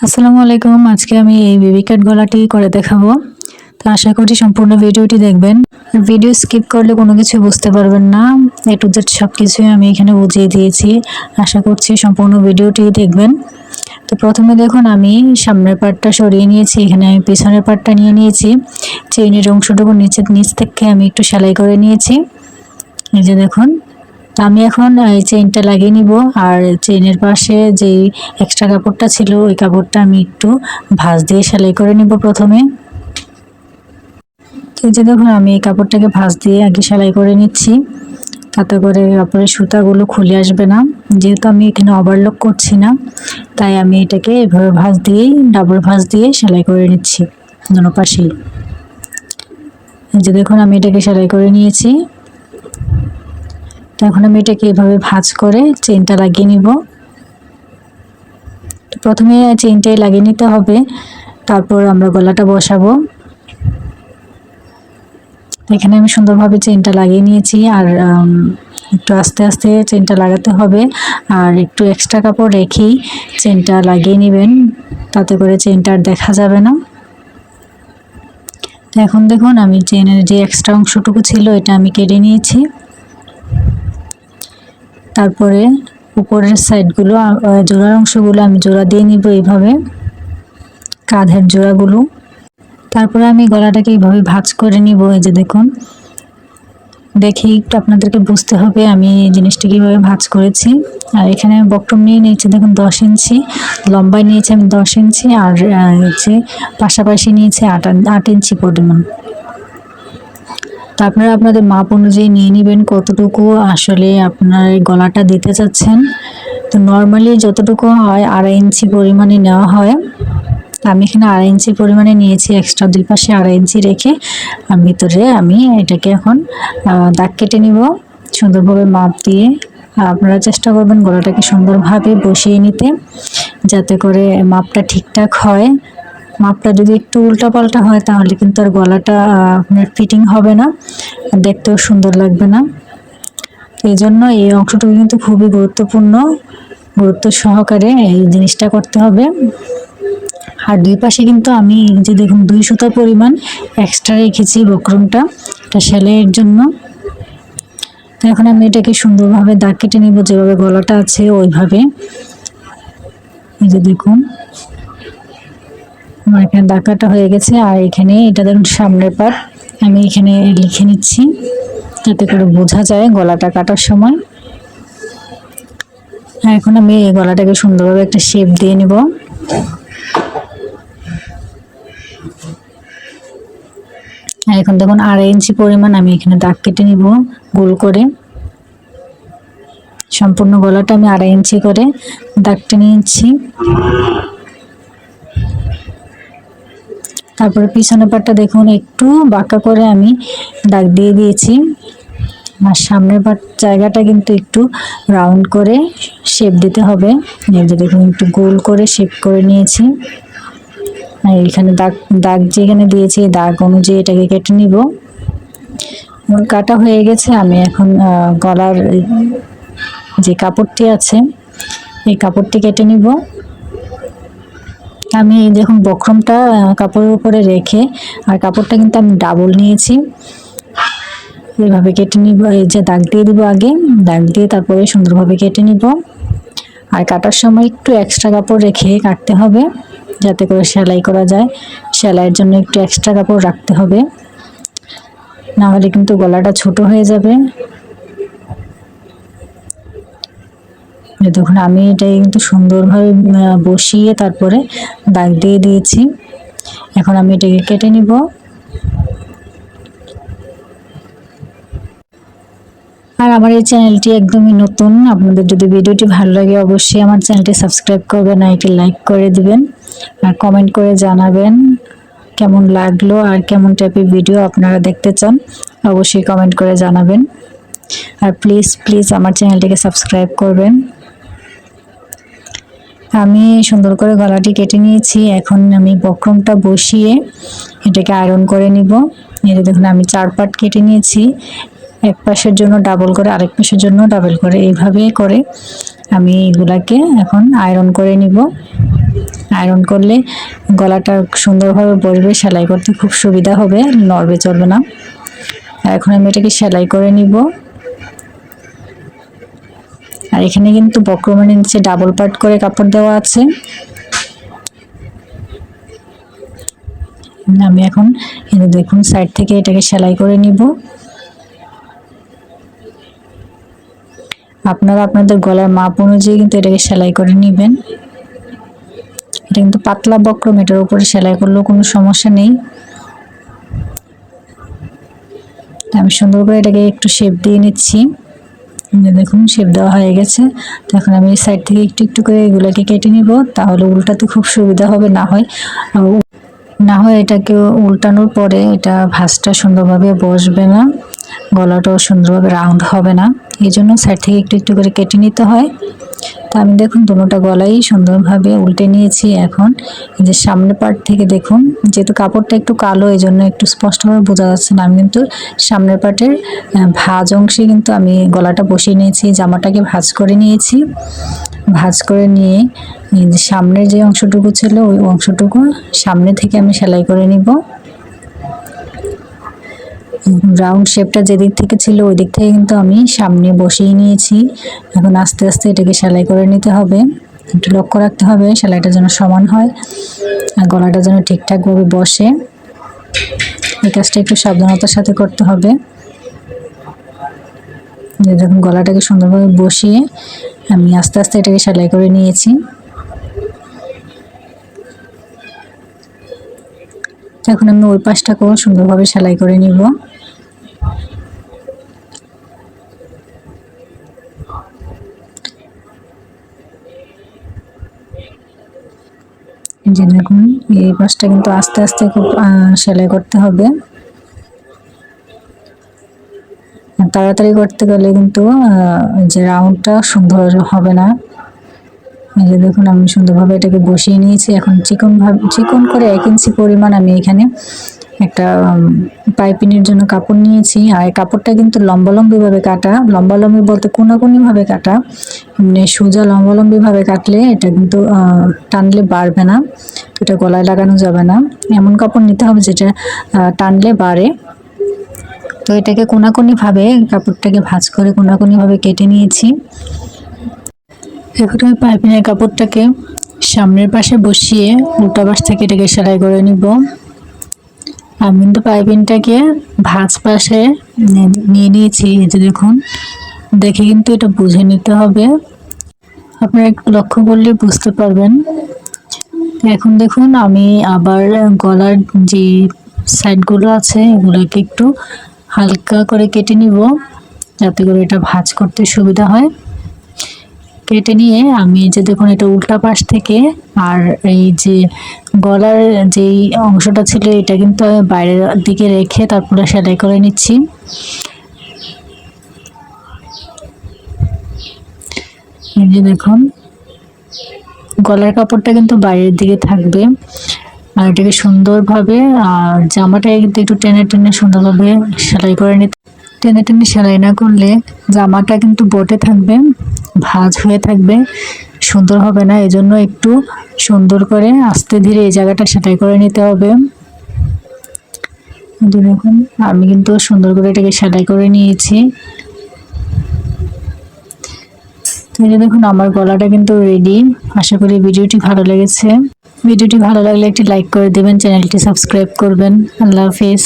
আসসালামু আলাইকুম। আজকে আমি এই বেবি কাট গলাটি করে দেখাবো। তো আশা করি সম্পূর্ণ ভিডিওটি দেখবেন। আর ভিডিও স্কিপ করলে কোনো কিছু বুঝতে পারবেন না। এ টু জেড সব কিছুই আমি এখানে বুঝিয়ে দিয়েছি। আশা করছি সম্পূর্ণ ভিডিওটি দেখবেন। তো প্রথমে দেখুন, আমি সামনের পার্টটা সরিয়ে নিয়েছি। এখানে আমি পিছনের পার্টটা নিয়ে নিয়েছি। চেইনের অংশটুকু নিচের, নিচ থেকে আমি একটু সেলাই করে নিয়েছি। এই যে দেখুন আমি এখন এই চেইনটা লাগিয়ে নিব। আর চেইনের পাশে যেই এক্সট্রা কাপড়টা ছিল, ওই কাপড়টা আমি একটু ভাঁজ দিয়ে সেলাই করে নিব প্রথমে। তো যে দেখুন, আমি এই কাপড়টাকে ভাঁজ দিয়ে আগে সেলাই করে নিচ্ছি। তাতে করে কাপড়ের সুতাগুলো খুলে আসবে না। যেহেতু আমি এখানে ওভারলক করছি না, তাই আমি এটাকে এভাবে ভাঁজ দিয়েই ডাবল ভাঁজ দিয়ে সেলাই করে নিচ্ছি, দুনো পাশেই। যে দেখুন, আমি এটাকে সেলাই করে নিয়েছি। তো এখন আমি এটাকে এভাবে ভাঁজ করে চেনটা লাগিয়ে নিব। তো প্রথমে চেনটাই লাগিয়ে নিতে হবে, তারপর আমরা গলাটা বসাবো। এখানে আমি সুন্দরভাবে চেনটা লাগিয়ে নিয়েছি আর একটু আস্তে আস্তে চেনটা লাগাতে হবে আর একটু এক্সট্রা কাপড় রেখেই চেনটা লাগিয়ে নেবেন, তাতে করে চেনটা আর দেখা যাবে না। এখন দেখুন আমি চেনের যে এক্সট্রা অংশটুকু ছিল এটা আমি কেটে নিয়েছি। তারপরে উপরের সাইডগুলো জোড়ার অংশগুলো আমি জোড়া দিয়ে নিব এইভাবে, কাঁধের জোড়াগুলো। তারপরে আমি গলাটাকে এইভাবে ভাঁজ করে নিব, এই যে দেখুন। দেখেই একটু আপনাদেরকে বুঝতে হবে আমি জিনিসটা কীভাবে ভাঁজ করেছি। আর এখানে আমি বক্রম নিয়ে নিয়েছি, দেখুন, দশ ইঞ্চি, লম্বায় নিয়েছি আমি দশ ইঞ্চি, আর হচ্ছে পাশাপাশি নিয়েছি আট আট ইঞ্চি পরিমাণ। আপনারা আপনাদের মাপ অনুযায়ী নিয়ে নেবেন কতটুকু আসলে আপনার গলাটা দিতে চাচ্ছেন। তো নর্মালি যতটুকু হয় আড়াই ইঞ্চি পরিমাণে নেওয়া হয়। আমি এখানে আড়াই ইঞ্চি পরিমাণে নিয়েছি এক্সট্রা দুই পাশে আড়াই ইঞ্চি রেখে। ভিতরে আমি এটাকে এখন দাগ কেটে নিব। সুন্দরভাবে মাপ দিয়ে আপনারা চেষ্টা করবেন গলাটাকে সুন্দরভাবে বসিয়ে নিতে, যাতে করে মাপটা ঠিকঠাক হয়। মাপটা যদি একটু উল্টাপাল্টা হয়, তাহলে কিন্তু আর গলাটা ফিটিং হবে না। দেখতেও সুন্দর লাগবে না। এই জন্য এই অংশটুকু কিন্তু খুবই গুরুত্বপূর্ণ, গুরুত্ব সহকারে এই জিনিসটা করতে হবে। আর দুই পাশে কিন্তু আমি যে দেখুন, দুই সুতা পরিমাণ এক্সট্রা রেখেছি বক্রমটা, এটা সেলাইয়ের জন্য। তো এখন আমি এটাকে সুন্দরভাবে দাগ কেটে নিব, যেভাবে গলাটা আছে ওইভাবে। এই যে দেখুন। আমার এখানে দাগ কাটা হয়ে গেছে, আর এখানে এটা দেখুন সামনের পাট। আমি এখানে লিখে নিচ্ছি, যাতে করে বোঝা যায় গলাটা কাটার সময়। এখন আমি এই গলাটাকে সুন্দরভাবে একটা শেপ দিয়ে নিব। এখন দেখুন আড়াই ইঞ্চি পরিমাণ আমি এখানে দাগ কেটে নিব গোল করে। সম্পূর্ণ গলাটা আমি আড়াই ইঞ্চি করে দাগ টেনে নিয়েছি তারপরে পিছনের পাটটা দেখুন, একটু বাঁকা করে আমি দাগ দিয়ে দিয়েছি। আর সামনের পাট জায়গাটা কিন্তু একটু রাউন্ড করে শেপ দিতে হবে। এই যে দেখুন, একটু গোল করে শেপ করে নিয়েছি। আর এখানে দাগ দাগ যেখানে দিয়েছি দাগ অনুযায়ী এটাকে কেটে নিব। আমার কাটা হয়ে গেছে, আমি এখন গলার যে কাপড়টি আছে, এই কাপড়টি কেটে নিব। আমি দেখুন বক্রমটা কাপড়ের উপরে রেখে, আর কাপড়টা কিন্তু আমি ডাবল নিয়েছি। এইভাবে কেটে নিব, এই যে দাগ দিয়ে দিব আগে, দাগ দিয়ে তারপরে সুন্দরভাবে কেটে নিব। আর কাটার সময় একটু এক্সট্রা কাপড় রেখে কাটতে হবে, যাতে করে সেলাই করা যায়। সেলাইয়ের জন্য একটু এক্সট্রা কাপড় রাখতে হবে। না হলে কিন্তু গলাটা ছোট হয়ে যাবে এই দেখুন, আমি এটাই কিন্তু সুন্দরভাবে বসিয়ে তারপরে দাগ দিয়ে দিয়েছি। এখন আমি এটাকে কেটে নিব। আর আমার এই চ্যানেলটি একদমই নতুন, আপনাদের যদি ভিডিওটি ভালো লাগে অবশ্যই আমার চ্যানেলটি সাবস্ক্রাইব করবেন, আর একটি লাইক করে দিবেন, আর কমেন্ট করে জানাবেন কেমন লাগল আর কেমন টাইপের ভিডিও আপনারা দেখতে চান, অবশ্যই কমেন্ট করে জানাবেন। আর প্লিজ প্লিজ আমার চ্যানেলটিকে সাবস্ক্রাইব করবেন। আমি সুন্দর করে গলাটি কেটে নিয়েছি। এখন আমি বক্রমটা বসিয়ে এটাকে আয়রন করে নিব। এটা দেখুন, আমি চার পাট কেটে নিয়েছি। এক পাশের জন্য ডাবল করে, আরেক পাশের জন্য ডাবল করে। এইভাবে করে আমি এগুলাকে এখন আয়রন করে নিব। আয়রন করলে গলাটা সুন্দরভাবে বসবে, সেলাই করতে খুব সুবিধা হবে, নড়বে চলবে না। এখন আমি এটাকে সেলাই করে নিব। আর এখানে কিন্তু বক্রমানের নিচে ডাবল পার্ট করে কাপড় দেওয়া আছে। আমি এখন দেখুন সাইড থেকে এটাকে সেলাই করে নিব। আপনারা আপনাদের গলার মাপ অনুযায়ী কিন্তু এটাকে সেলাই করে নেবেন। এটা কিন্তু পাতলা বক্রম, এটার উপরে সেলাই করলেও কোনো সমস্যা নেই। আমি সুন্দর করে এটাকে একটু শেপ দিয়ে নিচ্ছি। দেখুন শেপ দেওয়া হয়ে গেছে। তো এখন আমি এই সাইড থেকে একটু একটু করে এগুলোকে কেটে নিব। তাহলে উল্টাতে খুব সুবিধা হবে, না হয় না হয় এটাকে উল্টানোর পরে এটা ভাঁজটা সুন্দরভাবে বসবে না। গলাটাও সুন্দরভাবে রাউন্ড হবে না। এই জন্য সাইড থেকে একটু একটু করে কেটে নিতে হয়। তা আমি দেখুন, দুটোটা গলাই সুন্দরভাবে উল্টে নিয়েছি এখন। যে সামনের পার্ট থেকে দেখুন, যেহেতু কাপড়টা একটু কালো এই জন্য একটু স্পষ্টভাবে বোঝা যাচ্ছে না। আমি কিন্তু সামনের পার্টের ভাঁজ অংশে কিন্তু আমি গলাটা বসিয়ে নিয়েছি, জামাটাকে ভাজ করে নিয়েছি। ভাঁজ করে নিয়ে সামনের যে অংশটুকু ছিল, ওই অংশটুকু সামনে থেকে আমি সেলাই করে নিব। রাউন্ড শেপটা যেদিক থেকে ছিল ওই দিক থেকে কিন্তু আমি সামনে বসিয়ে নিয়েছি। এখন আস্তে আস্তে এটাকে সেলাই করে নিতে হবে। একটু লক্ষ্য রাখতে হবে, সেলাইটা যেন সমান হয় আর গলাটা যেন ঠিকঠাকভাবে বসে। এই কাজটা একটু সাবধানতার সাথে করতে হবে। যে দেখুন, গলাটাকে সুন্দরভাবে বসিয়ে আমি আস্তে আস্তে এটাকে সেলাই করে নিয়েছি। এখন আমি ওই পাশটাকেও সুন্দরভাবে সেলাই করে নিব। যে দেখুন, এই পাশটা কিন্তু আস্তে আস্তে খুব সেলাই করতে হবে। তাড়াতাড়ি করতে গেলে কিন্তু যে রাউন্ডটা সুন্দর হবে না। এই দেখুন, আমি সুন্দরভাবে এটাকে বসিয়ে নিয়েছি। এখন চিকন ভাবে, চিকন করে এক ইঞ্চি পরিমাণ আমি এখানে একটা পাইপিনের জন্য কাপড় নিয়েছি। আর কাপড়টা কিন্তু লম্বালম্বিভাবে কাটা। লম্বালম্বি বলতে কোনাকুনিভাবে কাটা। এমনি সোজা লম্বালম্বিভাবে কাটলে এটা কিন্তু টানলে বাড়বে না। এটা গলায় লাগানো যাবে না। এমন কাপড় নিতে হবে যেটা টানলে বাড়ে। তো এটাকে কোনাকুনিভাবে, কাপড়টাকে ভাঁজ করে কোনাকুনিভাবে কেটে নিয়েছি। এখন আমি পাইপিনের কাপড়টাকে সামনের পাশে বসিয়ে উল্টা পাশ থেকে এটাকে সেলাই করে নিব। আমি কিন্তু পাইপিনটাকে ভাঁজ পাশে নিয়ে নিয়েছি, এই যে দেখুন। দেখে কিন্তু এটা বুঝে নিতে হবে। আপনারা একটু লক্ষ্য করলে বুঝতে পারবেন। এখন দেখুন, আমি আবার গলার যে সাইডগুলো আছে, এগুলোকে একটু হালকা করে কেটে নিব, যাতে করে এটা ভাঁজ করতে সুবিধা হয়। কেটে নিয়ে আমি যে দেখুন, এটা উল্টা পাশ থেকে আর এই যে গলার যেই অংশটা ছিল, এটা কিন্তু বাইরের দিকে রেখে তারপরে সেলাই করে নিচ্ছি। যে দেখুন, গলার কাপড়টা কিন্তু বাইরের দিকে থাকবে। আর এটাকে সুন্দরভাবে, আর জামাটা কিন্তু একটু টেনে টেনে সুন্দরভাবে সেলাই করে নিতে টেনে টেনে সেলাই না করলে জামাটা কিন্তু বটে থাকবে। ভাঁজ হয়ে থাকবে। সুন্দর হবে না, এজন্য একটু সুন্দর করে আস্তে ধীরে এই জায়গাটা সেলাই করে নিতে হবে। দেখুন, আমি কিন্তু সুন্দর করে এটাকে সেলাই করে নিয়েছি। দেখুন, আমার গলাটা কিন্তু রেডি আশা করি ভিডিওটি ভালো লেগেছে। ভিডিওটি ভালো লাগলে একটি লাইক করে দেবেন, চ্যানেলটি সাবস্ক্রাইব করবেন। আল্লাহ হাফিজ।